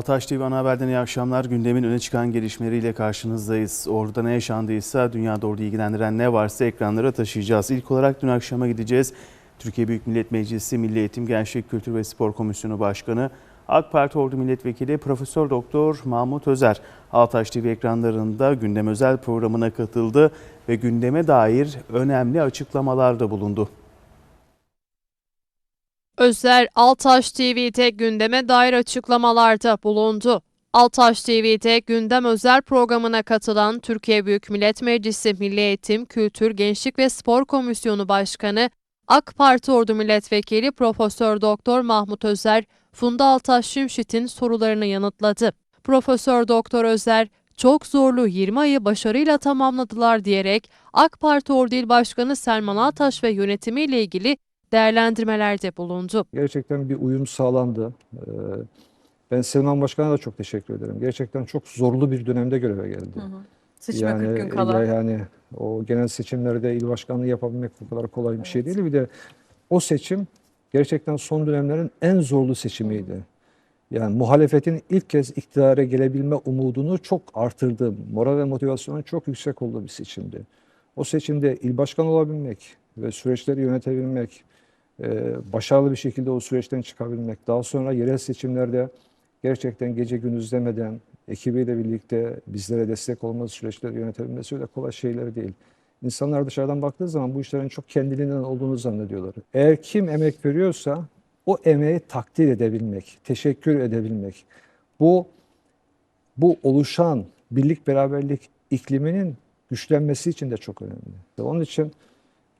Altaş TV ana haberden iyi akşamlar. Gündemin öne çıkan gelişmeleriyle karşınızdayız. Orada ne yaşandıysa, dünyada orada ilgilendiren ne varsa ekranlara taşıyacağız. İlk olarak dün akşama gideceğiz. Türkiye Büyük Millet Meclisi Milli Eğitim, Gençlik, Kültür ve Spor Komisyonu Başkanı AK Parti Ordu Milletvekili Profesör Doktor Mahmut Özer Altaş TV ekranlarında gündem özel programına katıldı ve gündeme dair önemli açıklamalarda bulundu. Özler Altaş TV'de gündeme dair açıklamalarda bulundu. Altaş TV'de gündem özel programına katılan Türkiye Büyük Millet Meclisi Milli Eğitim, Kültür, Gençlik ve Spor Komisyonu Başkanı AK Parti Ordu Milletvekili Profesör Doktor Mahmut Özer, Funda Altaş Şimşit'in sorularını yanıtladı. Profesör Doktor Özer, çok zorlu 20 ayı başarıyla tamamladılar diyerek AK Parti Ordu İl Başkanı Selman Altaş ve yönetimiyle ilgili değerlendirmelerde bulundu. Gerçekten bir uyum sağlandı. Ee, Ben Selman Başkan'a da çok teşekkür ederim. Gerçekten çok zorlu bir dönemde göreve geldi. Seçime 40 gün kala. ya- yani o genel seçimlerde il başkanlığı yapabilmek bu kadar kolay bir şey değil. Bir de o seçim gerçekten son dönemlerin en zorlu seçimiydi. Yani muhalefetin ilk kez iktidara gelebilme umudunu çok artırdı. Moral ve motivasyonun çok yüksek olduğu bir seçimdi. O seçimde il başkanı olabilmek ve süreçleri yönetebilmek, e, başarılı bir şekilde o süreçten çıkabilmek, daha sonra yerel seçimlerde gerçekten gece gündüz demeden ekibiyle birlikte bizlere destek olması, süreçleri yönetebilmesi öyle kolay şeyler değil. İnsanlar dışarıdan baktığı zaman bu işlerin çok kendiliğinden olduğunu zannediyorlar. Eğer kim emek veriyorsa o emeği takdir edebilmek, teşekkür edebilmek. Bu bu oluşan birlik beraberlik ikliminin güçlenmesi için de çok önemli. Onun için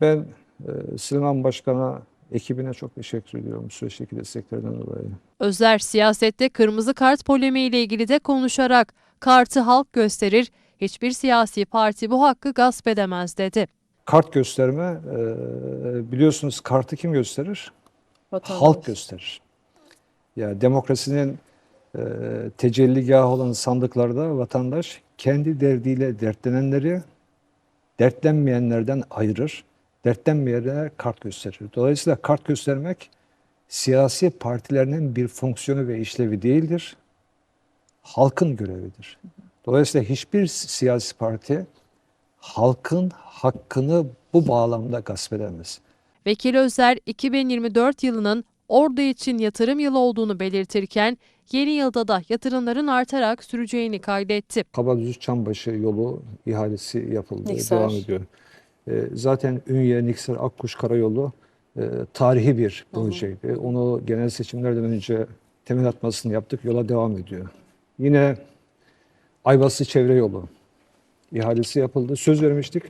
ben e, Süleyman Başkan'a, ekibine çok teşekkür ediyorum bu süreçteki desteklerden dolayı. Özler siyasette kırmızı kart polemiğiyle ilgili de konuşarak kartı halk gösterir, hiçbir siyasi parti bu hakkı gasp edemez dedi. Kart gösterme, e, biliyorsunuz kartı kim gösterir? Vatandaş. Halk gösterir. Ya demokrasinin e, tecelligahı olan sandıklarda vatandaş kendi derdiyle dertlenenleri dertlenmeyenlerden ayırır. Dertlenmeyenlere kart gösterir. Dolayısıyla kart göstermek siyasi partilerinin bir fonksiyonu ve işlevi değildir. Halkın görevidir. Dolayısıyla hiçbir siyasi parti halkın hakkını bu bağlamda gasp edemez. Vekil Özler 2024 yılının Ordu için yatırım yılı olduğunu belirtirken yeni yılda da yatırımların artarak süreceğini kaydetti. Kabadüz Çambaşı yolu ihalesi yapıldı, Niksar. devam ediyor. Ee, zaten Ünye, Niksar, Akkuş Karayolu e, tarihi bir projeydi. Onu genel seçimlerden önce temel atmasını yaptık, yola devam ediyor. Yine Ayvası Çevre Yolu ihalesi yapıldı. Söz vermiştik.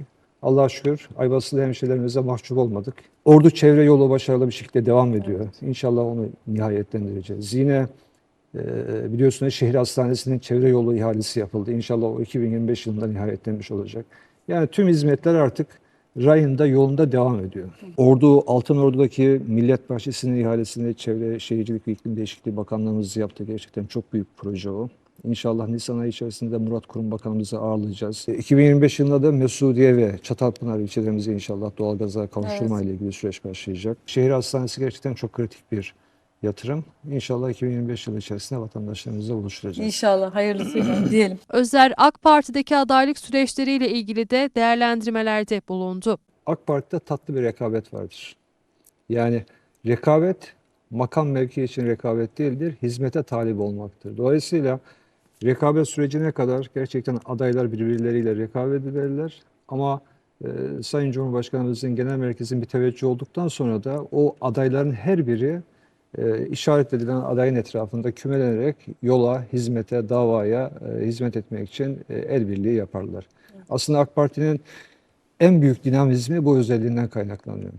Allah'a şükür Ayvasılı hemşehrilerimize mahcup olmadık. Ordu Çevre Yolu başarılı bir şekilde devam ediyor. İnşallah onu nihayetlendireceğiz. Yine ee, biliyorsunuz şehir hastanesinin çevre yolu ihalesi yapıldı. İnşallah o 2025 yılında nihayetlenmiş olacak. Yani tüm hizmetler artık rayında yolunda devam ediyor. Ordu, Altın Ordu'daki Millet Bahçesi'nin ihalesini Çevre Şehircilik ve İklim Değişikliği Bakanlığımız yaptı. Gerçekten çok büyük bir proje o. İnşallah Nisan ayı içerisinde Murat Kurum Bakanımızı ağırlayacağız. E, 2025 yılında da Mesudiye ve Çatalpınar ilçelerimize inşallah doğalgaza kavuşturma ile ilgili süreç başlayacak. Şehir hastanesi gerçekten çok kritik bir yatırım. İnşallah 2025 yılı içerisinde vatandaşlarımızla buluşturacağız. İnşallah hayırlısıyla diyelim. Özler AK Parti'deki adaylık süreçleriyle ilgili de değerlendirmelerde bulundu. AK Parti'de tatlı bir rekabet vardır. Yani rekabet makam mevki için rekabet değildir, hizmete talip olmaktır. Dolayısıyla rekabet sürecine kadar gerçekten adaylar birbirleriyle rekabet ederler ama e, Sayın Cumhurbaşkanımızın genel merkezin bir teveccühü olduktan sonra da o adayların her biri e, işaret edilen adayın etrafında kümelenerek yola, hizmete, davaya e, hizmet etmek için e, el birliği yaparlar. Aslında AK Parti'nin en büyük dinamizmi bu özelliğinden kaynaklanıyor.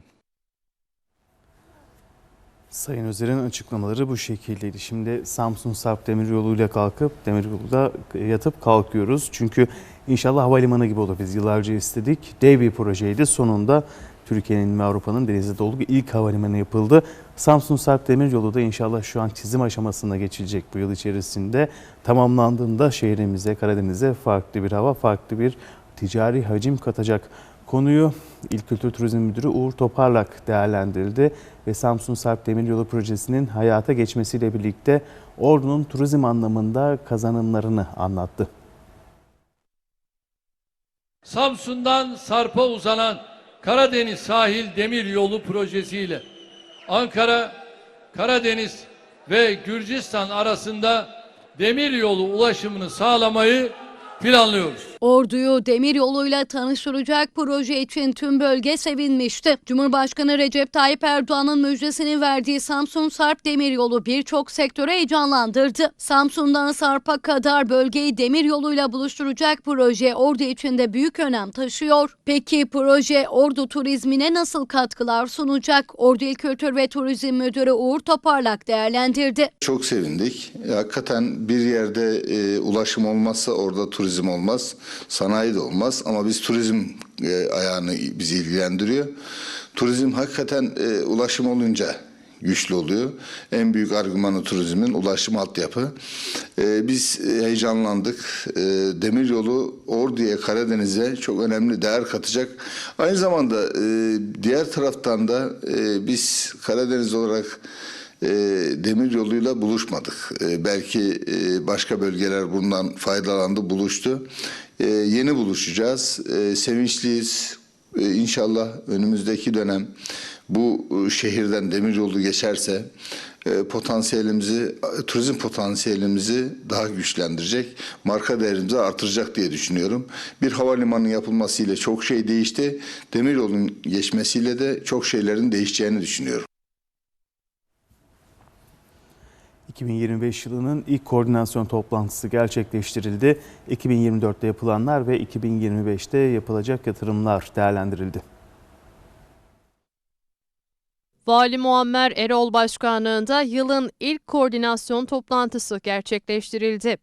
Sayın Özer'in açıklamaları bu şekildeydi. Şimdi Samsun Sarp Demiryolu'yla kalkıp Demiryolu'da yatıp kalkıyoruz. Çünkü inşallah havalimanı gibi olur. Biz yıllarca istedik. Dev bir projeydi. Sonunda Türkiye'nin ve Avrupa'nın denizde olduğu ilk havalimanı yapıldı. Samsun Sarp Demiryolu da inşallah şu an çizim aşamasına geçilecek bu yıl içerisinde. Tamamlandığında şehrimize, Karadeniz'e farklı bir hava, farklı bir ticari hacim katacak. Konuyu İl Kültür Turizm Müdürü Uğur Toparlak değerlendirdi ve Samsun Sarp Demiryolu Projesi'nin hayata geçmesiyle birlikte Ordu'nun turizm anlamında kazanımlarını anlattı. Samsun'dan Sarp'a uzanan Karadeniz Sahil Demir Yolu projesiyle Ankara, Karadeniz ve Gürcistan arasında demir yolu ulaşımını sağlamayı planlıyoruz. Ordu'yu demir yoluyla tanıştıracak proje için tüm bölge sevinmişti. Cumhurbaşkanı Recep Tayyip Erdoğan'ın müjdesini verdiği Samsun Sarp Demiryolu birçok sektörü heyecanlandırdı. Samsun'dan Sarp'a kadar bölgeyi demir yoluyla buluşturacak proje Ordu için de büyük önem taşıyor. Peki proje Ordu turizmine nasıl katkılar sunacak? Ordu İl Kültür ve Turizm Müdürü Uğur Toparlak değerlendirdi. Çok sevindik. Hakikaten bir yerde e, ulaşım olmazsa orada turizm olmaz. Sanayi de olmaz ama biz turizm e, ayağını bizi ilgilendiriyor. Turizm hakikaten e, ulaşım olunca güçlü oluyor. En büyük argümanı turizmin ulaşım altyapı. E, biz e, heyecanlandık. E, demiryolu Ordu'ya, Karadeniz'e çok önemli değer katacak. Aynı zamanda e, diğer taraftan da e, biz Karadeniz olarak e, demir yoluyla buluşmadık. E, belki e, başka bölgeler bundan faydalandı, buluştu. E, yeni buluşacağız. E, sevinçliyiz. E, inşallah önümüzdeki dönem bu e, şehirden demir yolu geçerse e, potansiyelimizi, turizm potansiyelimizi daha güçlendirecek, marka değerimizi artıracak diye düşünüyorum. Bir havalimanı yapılmasıyla çok şey değişti. Demir yolun geçmesiyle de çok şeylerin değişeceğini düşünüyorum. 2025 yılının ilk koordinasyon toplantısı gerçekleştirildi. 2024'te yapılanlar ve 2025'te yapılacak yatırımlar değerlendirildi. Vali Muammer Erol Başkanlığında yılın ilk koordinasyon toplantısı gerçekleştirildi.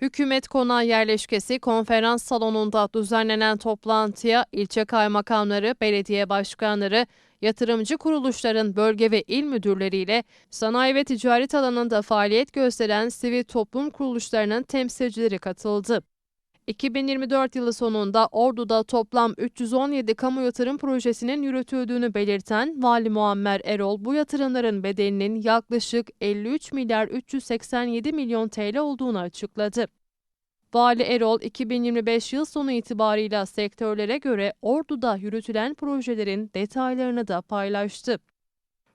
Hükümet Konağı Yerleşkesi konferans salonunda düzenlenen toplantıya ilçe kaymakamları, belediye başkanları, yatırımcı kuruluşların bölge ve il müdürleriyle sanayi ve ticaret alanında faaliyet gösteren sivil toplum kuruluşlarının temsilcileri katıldı. 2024 yılı sonunda Ordu'da toplam 317 kamu yatırım projesinin yürütüldüğünü belirten Vali Muammer Erol bu yatırımların bedelinin yaklaşık 53 milyar 387 milyon TL olduğunu açıkladı. Vali Erol 2025 yıl sonu itibarıyla sektörlere göre Ordu'da yürütülen projelerin detaylarını da paylaştı.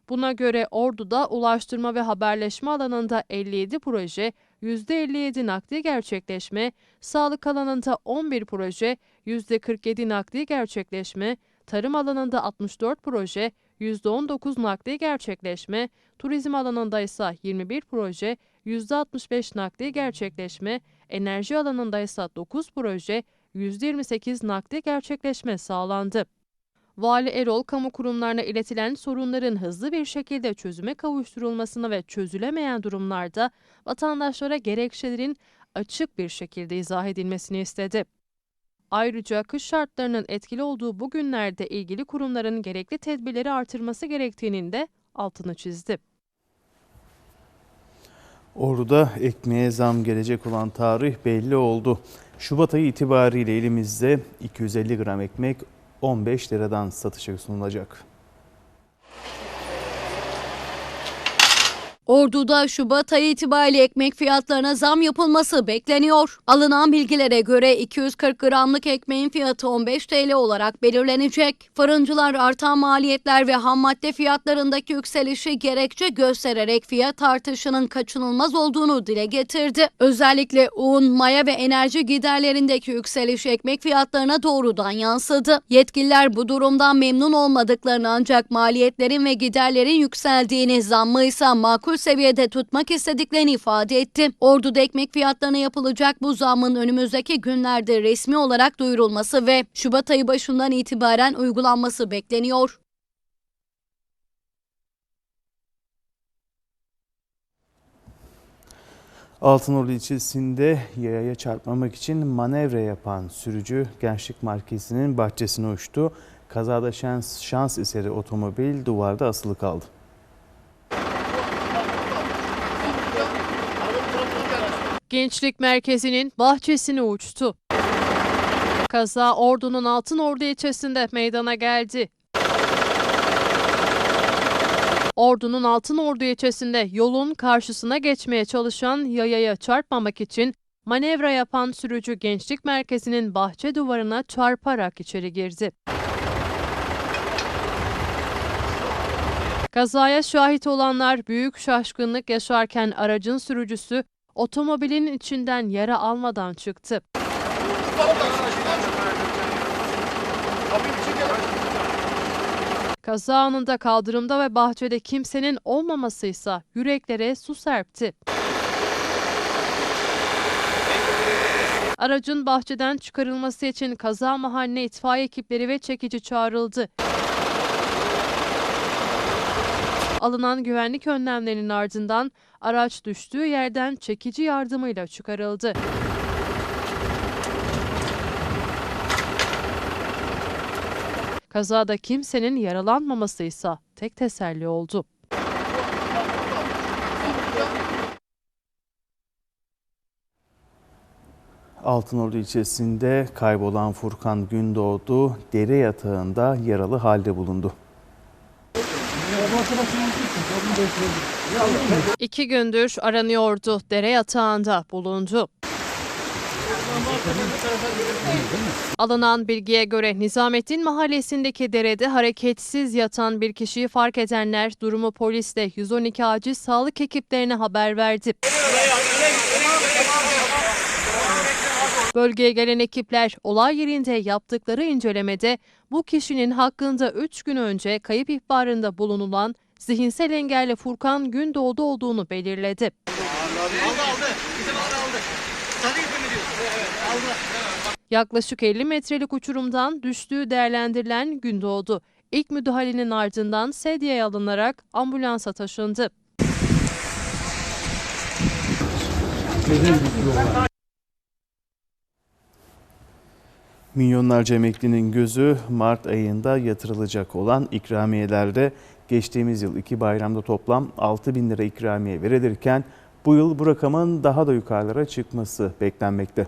Buna göre Ordu'da ulaştırma ve haberleşme alanında 57 proje, %57 nakdi gerçekleşme, sağlık alanında 11 proje, %47 nakdi gerçekleşme, tarım alanında 64 proje, %19 nakdi gerçekleşme, turizm alanında ise 21 proje, %65 nakdi gerçekleşme, enerji alanında ise 9 proje, %28 nakdi gerçekleşme sağlandı. Vali Erol, kamu kurumlarına iletilen sorunların hızlı bir şekilde çözüme kavuşturulmasını ve çözülemeyen durumlarda vatandaşlara gerekçelerin açık bir şekilde izah edilmesini istedi. Ayrıca kış şartlarının etkili olduğu bu günlerde ilgili kurumların gerekli tedbirleri artırması gerektiğinin de altını çizdi. Ordu'da ekmeğe zam gelecek olan tarih belli oldu. Şubat ayı itibariyle elimizde 250 gram ekmek 15 liradan satışa sunulacak. Ordu'da Şubat ayı itibariyle ekmek fiyatlarına zam yapılması bekleniyor. Alınan bilgilere göre 240 gramlık ekmeğin fiyatı 15 TL olarak belirlenecek. Fırıncılar artan maliyetler ve ham madde fiyatlarındaki yükselişi gerekçe göstererek fiyat artışının kaçınılmaz olduğunu dile getirdi. Özellikle un, maya ve enerji giderlerindeki yükseliş ekmek fiyatlarına doğrudan yansıdı. Yetkililer bu durumdan memnun olmadıklarını ancak maliyetlerin ve giderlerin yükseldiğini, zammı ise makul seviyede tutmak istediklerini ifade etti. Ordu'da ekmek fiyatlarına yapılacak bu zammın önümüzdeki günlerde resmi olarak duyurulması ve Şubat ayı başından itibaren uygulanması bekleniyor. Altınordu ilçesinde yayaya çarpmamak için manevra yapan sürücü Gençlik Merkezi'nin bahçesine uçtu. Kazada şans, şans eseri otomobil duvarda asılı kaldı. Gençlik Merkezi'nin bahçesine uçtu. Kaza Ordu'nun Altınordu ilçesinde meydana geldi. Ordu'nun Altınordu ilçesinde yolun karşısına geçmeye çalışan yayaya çarpmamak için manevra yapan sürücü gençlik merkezinin bahçe duvarına çarparak içeri girdi. Kazaya şahit olanlar büyük şaşkınlık yaşarken aracın sürücüsü otomobilin içinden yara almadan çıktı. Kaza anında kaldırımda ve bahçede kimsenin olmamasıysa yüreklere su serpti. Aracın bahçeden çıkarılması için kaza mahalle itfaiye ekipleri ve çekici çağrıldı. Alınan güvenlik önlemlerinin ardından araç düştüğü yerden çekici yardımıyla çıkarıldı. Kazada kimsenin yaralanmaması ise tek teselli oldu. Altınordu ilçesinde kaybolan Furkan Gündoğdu dere yatağında yaralı halde bulundu. İki gündür aranıyordu. Dere yatağında bulundu. Alınan bilgiye göre Nizamettin mahallesindeki derede hareketsiz yatan bir kişiyi fark edenler durumu polisle 112 acil sağlık ekiplerine haber verdi. Bölgeye gelen ekipler olay yerinde yaptıkları incelemede bu kişinin hakkında 3 gün önce kayıp ihbarında bulunulan zihinsel engelli Furkan Gündoğdu olduğunu belirledi. Yaklaşık 50 metrelik uçurumdan düştüğü değerlendirilen Gündoğdu, ilk müdahalenin ardından sedyeye alınarak ambulansa taşındı. Milyonlarca emeklinin gözü Mart ayında yatırılacak olan ikramiyelerde geçtiğimiz yıl iki bayramda toplam 6 bin lira ikramiye verilirken bu yıl bu rakamın daha da yukarılara çıkması beklenmekte.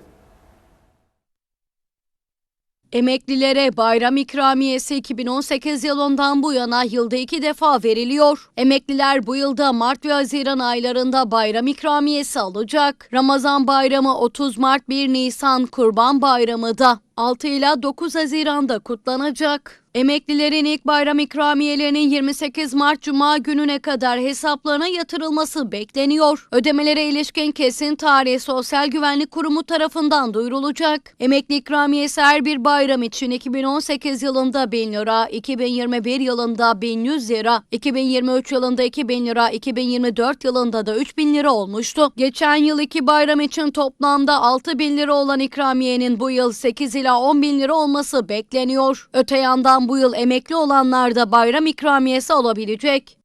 Emeklilere bayram ikramiyesi 2018 yılından bu yana yılda iki defa veriliyor. Emekliler bu yılda Mart ve Haziran aylarında bayram ikramiyesi alacak. Ramazan bayramı 30 Mart 1 Nisan Kurban Bayramı da 6 ila 9 Haziran'da kutlanacak. Emeklilerin ilk bayram ikramiyelerinin 28 Mart Cuma gününe kadar hesaplarına yatırılması bekleniyor. Ödemelere ilişkin kesin tarih Sosyal Güvenlik Kurumu tarafından duyurulacak. Emekli ikramiyesi her bir bayram için 2018 yılında 1000 lira, 2021 yılında 1100 lira, 2023 yılında 2000 lira, 2024 yılında da 3000 lira olmuştu. Geçen yıl iki bayram için toplamda 6000 lira olan ikramiyenin bu yıl 8 ila 10 bin lira olması bekleniyor. Öte yandan bu yıl emekli olanlar da bayram ikramiyesi alabilecek.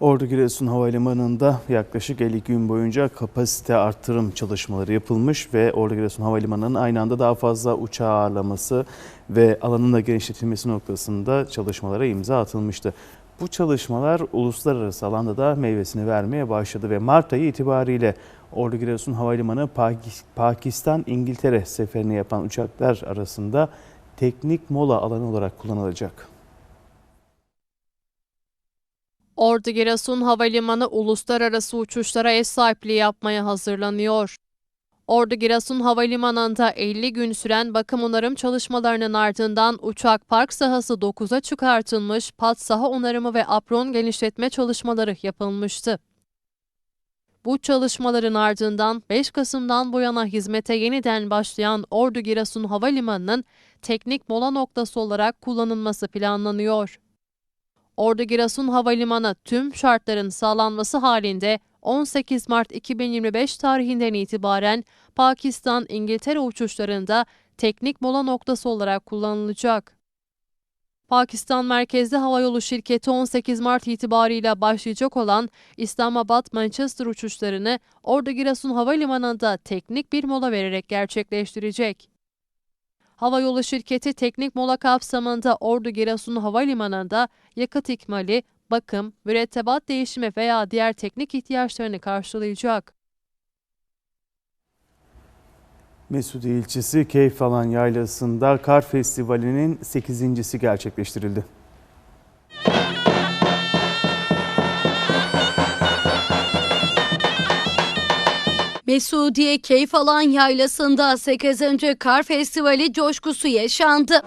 Ordu Giresun Havalimanı'nda yaklaşık 50 gün boyunca kapasite artırım çalışmaları yapılmış ve Ordu Giresun Havalimanı'nın aynı anda daha fazla uçağı ağırlaması ve alanın da genişletilmesi noktasında çalışmalara imza atılmıştı. Bu çalışmalar uluslararası alanda da meyvesini vermeye başladı ve Mart ayı itibariyle Ordu Giresun Havalimanı Pakistan İngiltere seferini yapan uçaklar arasında teknik mola alanı olarak kullanılacak. Ordu Giresun Havalimanı uluslararası uçuşlara ev sahipliği yapmaya hazırlanıyor. Ordu Giresun Havalimanı'nda 50 gün süren bakım onarım çalışmalarının ardından uçak park sahası 9'a çıkartılmış, pat saha onarımı ve apron genişletme çalışmaları yapılmıştı. Bu çalışmaların ardından 5 Kasım'dan bu yana hizmete yeniden başlayan Ordu Giresun Havalimanı'nın teknik mola noktası olarak kullanılması planlanıyor. Ordu Giresun Havalimanı tüm şartların sağlanması halinde 18 Mart 2025 tarihinden itibaren Pakistan İngiltere uçuşlarında teknik mola noktası olarak kullanılacak. Pakistan merkezli havayolu şirketi 18 Mart itibarıyla başlayacak olan İslamabad-Manchester uçuşlarını Ordu Giresun Havalimanı'nda teknik bir mola vererek gerçekleştirecek. Havayolu şirketi teknik mola kapsamında Ordu Giresun Havalimanı'nda yakıt ikmali, bakım, mürettebat değişimi veya diğer teknik ihtiyaçlarını karşılayacak. Mesudiye ilçesi Keyfalan Yaylası'nda Kar Festivali'nin 8.si gerçekleştirildi. Mesudiye Keyfalan Yaylası'nda 8. Kar Festivali coşkusu yaşandı.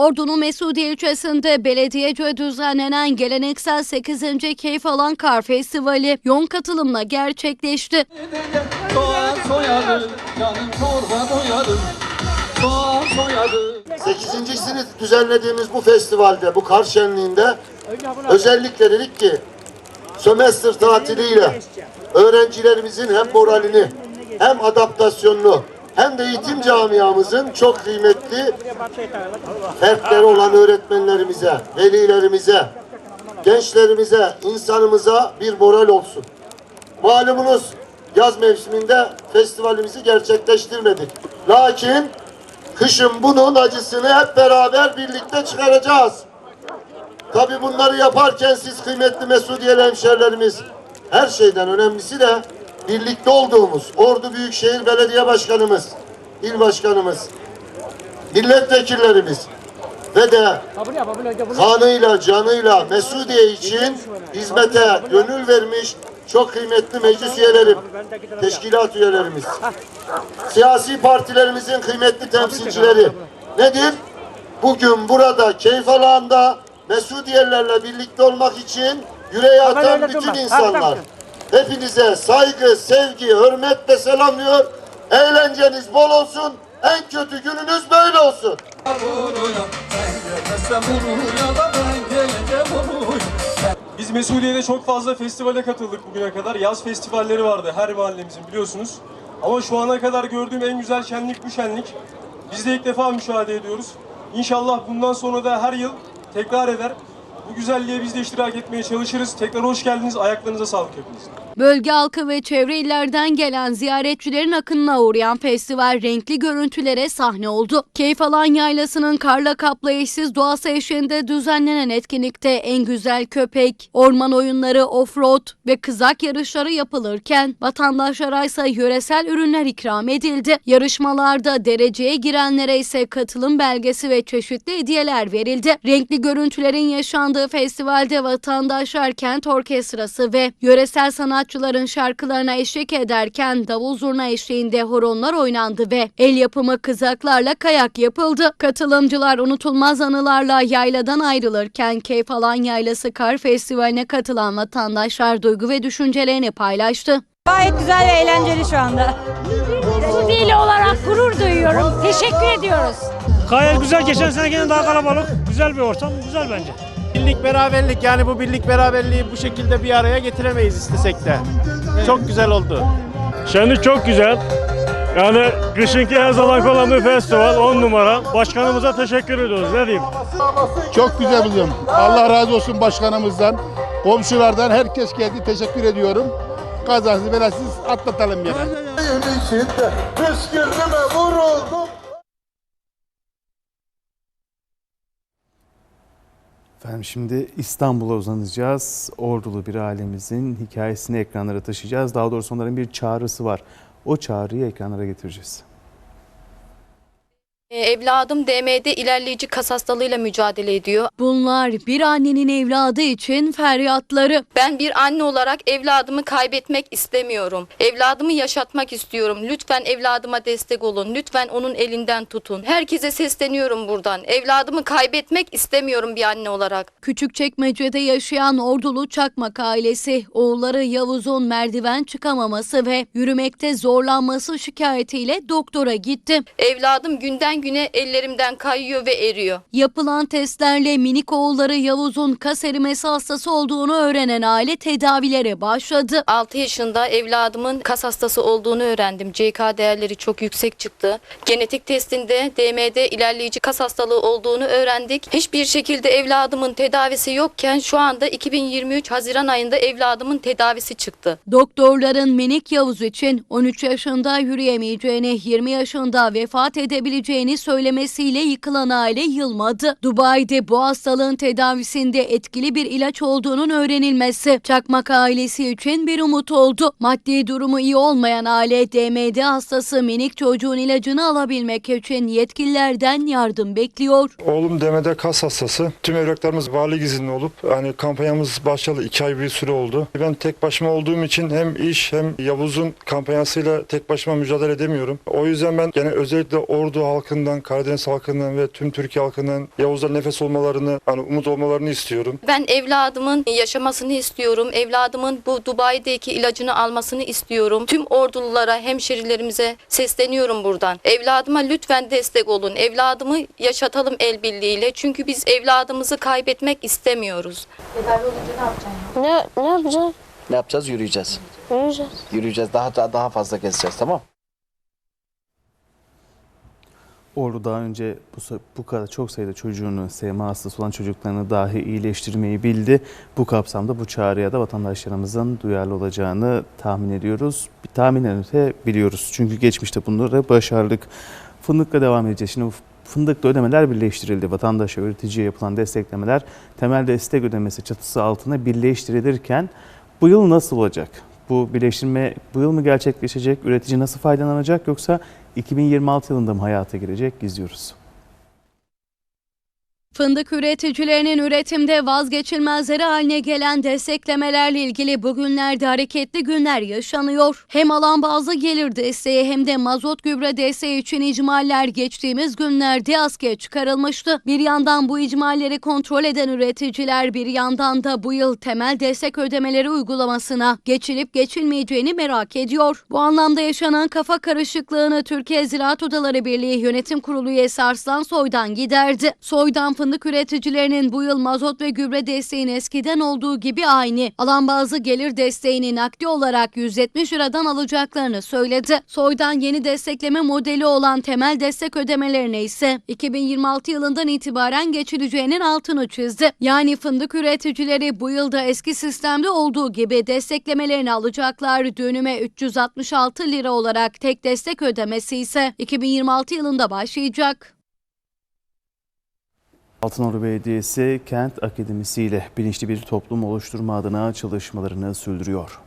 Ordu'nun Mesudiye ilçesinde belediyece düzenlenen geleneksel 8. Keyfalan Kar Festivali yoğun katılımla gerçekleşti. Soğan çorba. 8.sini düzenlediğimiz bu festivalde, bu kar şenliğinde özellikle dedik ki sömestr tatiliyle öğrencilerimizin hem moralini hem adaptasyonunu hem de eğitim camiamızın çok kıymetli fertleri olan öğretmenlerimize, velilerimize, gençlerimize, insanımıza bir moral olsun. Malumunuz yaz mevsiminde festivalimizi gerçekleştirmedik. Lakin kışın bunun acısını hep beraber birlikte çıkaracağız. Tabi bunları yaparken siz kıymetli Mesudiyeli hemşerilerimiz her şeyden önemlisi de birlikte olduğumuz Ordu Büyükşehir Belediye Başkanımız, il başkanımız, milletvekillerimiz ve de kanıyla, canıyla Mesudiye için hizmete gönül vermiş çok kıymetli meclis üyelerim, teşkilat üyelerimiz, siyasi partilerimizin kıymetli temsilcileri. nedir? Bugün burada keyif alanda Mesudiyelilerle birlikte olmak için yüreğe atan bütün insanlar. Hepinize saygı, sevgi, hürmetle selamlıyor. Eğlenceniz bol olsun. En kötü gününüz böyle olsun. Biz Mesudiye'de çok fazla festivale katıldık bugüne kadar. Yaz festivalleri vardı her mahallemizin biliyorsunuz. Ama şu ana kadar gördüğüm en güzel şenlik bu şenlik. Biz de ilk defa müşahede ediyoruz. İnşallah bundan sonra da her yıl tekrar eder. Bu güzelliğe biz de iştirak etmeye çalışırız. Tekrar hoş geldiniz. Ayaklarınıza sağlık hepinizin. Bölge halkı ve çevre illerden gelen ziyaretçilerin akınına uğrayan festival renkli görüntülere sahne oldu. Keyfalan Yaylası'nın karla kaplı eşsiz doğası eşliğinde düzenlenen etkinlikte en güzel köpek, orman oyunları, offroad ve kızak yarışları yapılırken vatandaşlara ise yöresel ürünler ikram edildi. Yarışmalarda dereceye girenlere ise katılım belgesi ve çeşitli hediyeler verildi. Renkli görüntülerin yaşandığı festivalde vatandaşlar kent orkestrası ve yöresel sanatçıların şarkılarına eşlik ederken davul zurna eşliğinde horonlar oynandı ve el yapımı kızaklarla kayak yapıldı. Katılımcılar unutulmaz anılarla yayladan ayrılırken Keyif Alan Yaylası Kar Festivali'ne katılan vatandaşlar duygu ve düşüncelerini paylaştı. Gayet güzel ve eğlenceli şu anda. Mesudiyeli olarak gurur duyuyorum. Teşekkür ediyoruz. Gayet güzel geçen senekinin daha kalabalık. Güzel bir ortam. Güzel bence. Birlik beraberlik yani bu birlik beraberliği bu şekilde bir araya getiremeyiz istesek de. Çok güzel oldu. Şenlik çok güzel. Yani kışınki her zaman olan bir festival 10 numara. Başkanımıza teşekkür ediyoruz. Ne diyeyim? Çok güzel buluyorum. Allah razı olsun başkanımızdan, komşulardan herkes geldi. Teşekkür ediyorum. Kazasız belasız atlatalım yani. içinde püskürdüme Efendim şimdi İstanbul'a uzanacağız. Ordulu bir ailemizin hikayesini ekranlara taşıyacağız. Daha doğrusu onların bir çağrısı var. O çağrıyı ekranlara getireceğiz. Ee, Evladım DM'de ilerleyici kas hastalığıyla mücadele ediyor. Bunlar bir annenin evladı için feryatları. Ben bir anne olarak evladımı kaybetmek istemiyorum. Evladımı yaşatmak istiyorum. Lütfen evladıma destek olun. Lütfen onun elinden tutun. Herkese sesleniyorum buradan. Evladımı kaybetmek istemiyorum bir anne olarak. Küçükçekmece'de yaşayan Ordulu Çakmak ailesi oğulları Yavuz'un merdiven çıkamaması ve yürümekte zorlanması şikayetiyle doktora gitti. Evladım günden güne ellerimden kayıyor ve eriyor. Yapılan testlerle minik oğulları Yavuz'un kas erimesi hastası olduğunu öğrenen aile tedavilere başladı. 6 yaşında evladımın kas hastası olduğunu öğrendim. CK değerleri çok yüksek çıktı. Genetik testinde DM'de ilerleyici kas hastalığı olduğunu öğrendik. Hiçbir şekilde evladımın tedavisi yokken şu anda 2023 Haziran ayında evladımın tedavisi çıktı. Doktorların minik Yavuz için 13 yaşında yürüyemeyeceğini, 20 yaşında vefat edebileceğini geçirdiğini söylemesiyle yıkılan aile yılmadı. Dubai'de bu hastalığın tedavisinde etkili bir ilaç olduğunun öğrenilmesi Çakmak ailesi için bir umut oldu. Maddi durumu iyi olmayan aile DMD hastası minik çocuğun ilacını alabilmek için yetkililerden yardım bekliyor. Oğlum DMD kas hastası. Tüm evraklarımız valilik izinli olup hani kampanyamız başladı. iki ay bir süre oldu. Ben tek başıma olduğum için hem iş hem Yavuz'un kampanyasıyla tek başıma mücadele edemiyorum. O yüzden ben gene özellikle Ordu halkından, Karadeniz halkından ve tüm Türkiye halkından Yavuz'la nefes olmalarını, hani umut olmalarını istiyorum. Ben evladımın yaşamasını istiyorum. Evladımın bu Dubai'deki ilacını almasını istiyorum. Tüm ordululara, hemşerilerimize sesleniyorum buradan. Evladıma lütfen destek olun. Evladımı yaşatalım el birliğiyle. Çünkü biz evladımızı kaybetmek istemiyoruz. Tedavi olunca ne yapacaksın? Ne, ne yapacağız? Ne yapacağız? Yürüyeceğiz. Yürüyeceğiz. Yürüyeceğiz. Daha daha, daha fazla gezeceğiz tamam Ordu daha önce bu, bu kadar çok sayıda çocuğunu, SMA hastası olan çocuklarını dahi iyileştirmeyi bildi. Bu kapsamda bu çağrıya da vatandaşlarımızın duyarlı olacağını tahmin ediyoruz. Bir tahminen öte biliyoruz. Çünkü geçmişte bunları başardık. Fındıkla devam edeceğiz. Şimdi fındıkla ödemeler birleştirildi. Vatandaşa, üreticiye yapılan desteklemeler temel destek ödemesi çatısı altında birleştirilirken bu yıl nasıl olacak? Bu birleştirme bu yıl mı gerçekleşecek? Üretici nasıl faydalanacak yoksa 2026 yılında mı hayata girecek? İzliyoruz. Fındık üreticilerinin üretimde vazgeçilmezleri haline gelen desteklemelerle ilgili bugünlerde hareketli günler yaşanıyor. Hem alan bazlı gelir desteği hem de mazot gübre desteği için icmaller geçtiğimiz günlerde askıya çıkarılmıştı. Bir yandan bu icmalleri kontrol eden üreticiler bir yandan da bu yıl temel destek ödemeleri uygulamasına geçilip geçilmeyeceğini merak ediyor. Bu anlamda yaşanan kafa karışıklığını Türkiye Ziraat Odaları Birliği Yönetim Kurulu üyesi Arslan Soy'dan giderdi. Soy'dan fındık üreticilerinin bu yıl mazot ve gübre desteğini eskiden olduğu gibi aynı. Alan bazı gelir desteğini nakdi olarak 170 liradan alacaklarını söyledi. Soy'dan yeni destekleme modeli olan temel destek ödemelerine ise 2026 yılından itibaren geçileceğinin altını çizdi. Yani fındık üreticileri bu yılda eski sistemde olduğu gibi desteklemelerini alacaklar. Dönüme 366 lira olarak tek destek ödemesi ise 2026 yılında başlayacak. Altınordu Belediyesi Kent Akademisi ile bilinçli bir toplum oluşturma adına çalışmalarını sürdürüyor.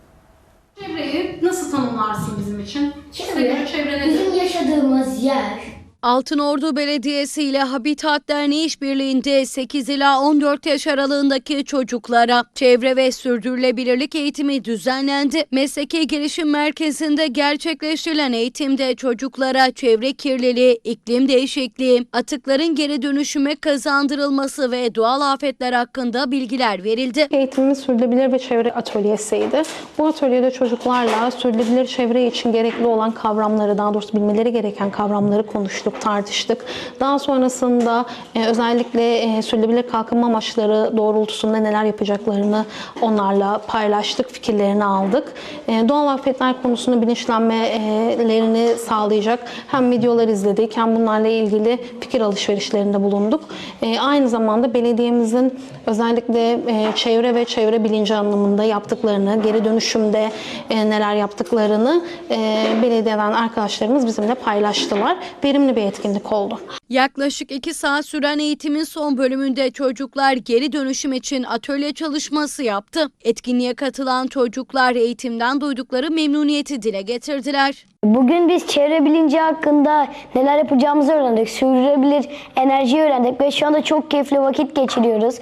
Çevreyi nasıl tanımlarsın bizim için? Çevre, çevre nedir? bizim yaşadığımız yer. Altınordu Belediyesi ile Habitat Derneği işbirliğinde 8 ila 14 yaş aralığındaki çocuklara çevre ve sürdürülebilirlik eğitimi düzenlendi. Mesleki Gelişim Merkezi'nde gerçekleştirilen eğitimde çocuklara çevre kirliliği, iklim değişikliği, atıkların geri dönüşüme kazandırılması ve doğal afetler hakkında bilgiler verildi. Eğitimimiz sürdürülebilir ve çevre atölyesiydi. Bu atölyede çocuklarla sürdürülebilir çevre için gerekli olan kavramları, daha doğrusu bilmeleri gereken kavramları konuştuk, tartıştık. Daha sonrasında e, özellikle e, sürdürülebilir kalkınma amaçları doğrultusunda neler yapacaklarını onlarla paylaştık, fikirlerini aldık. E, doğal afetler konusunda bilinçlenmelerini sağlayacak hem videolar izledik hem bunlarla ilgili fikir alışverişlerinde bulunduk. E, aynı zamanda belediyemizin özellikle e, çevre ve çevre bilinci anlamında yaptıklarını, geri dönüşümde e, neler yaptıklarını e, belediyeden arkadaşlarımız bizimle paylaştılar. Verimli bir etkinlik oldu. Yaklaşık 2 saat süren eğitimin son bölümünde çocuklar geri dönüşüm için atölye çalışması yaptı. Etkinliğe katılan çocuklar eğitimden duydukları memnuniyeti dile getirdiler. Bugün biz çevre bilinci hakkında neler yapacağımızı öğrendik. Sürdürülebilir enerjiyi öğrendik ve şu anda çok keyifli vakit geçiriyoruz.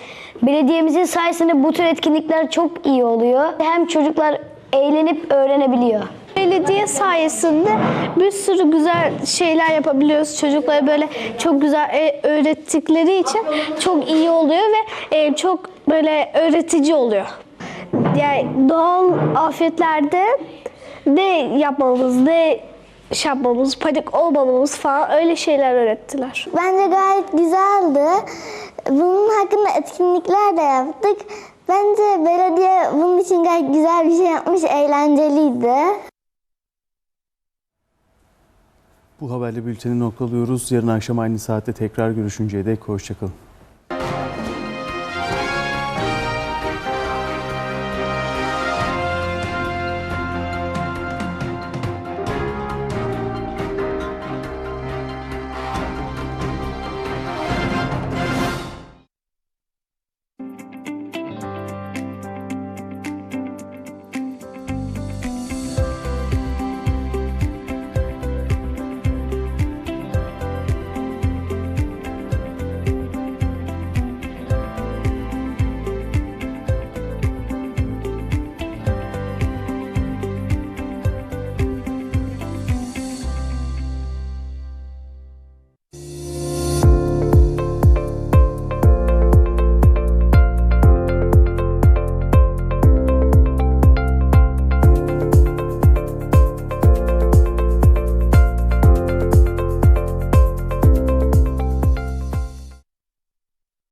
Belediyemizin sayesinde bu tür etkinlikler çok iyi oluyor. Hem çocuklar eğlenip öğrenebiliyor. Belediye sayesinde bir sürü güzel şeyler yapabiliyoruz. Çocuklara böyle çok güzel e, öğrettikleri için çok iyi oluyor ve e, çok böyle öğretici oluyor. Yani doğal afetlerde ne yapmamız, ne şey yapmamız, panik olmamamız falan öyle şeyler öğrettiler. Bence gayet güzeldi. Bunun hakkında etkinlikler de yaptık. Bence belediye bunun için gayet güzel bir şey yapmış, eğlenceliydi. Bu haberle bülteni noktalıyoruz. Yarın akşam aynı saatte tekrar görüşünceye dek hoşçakalın.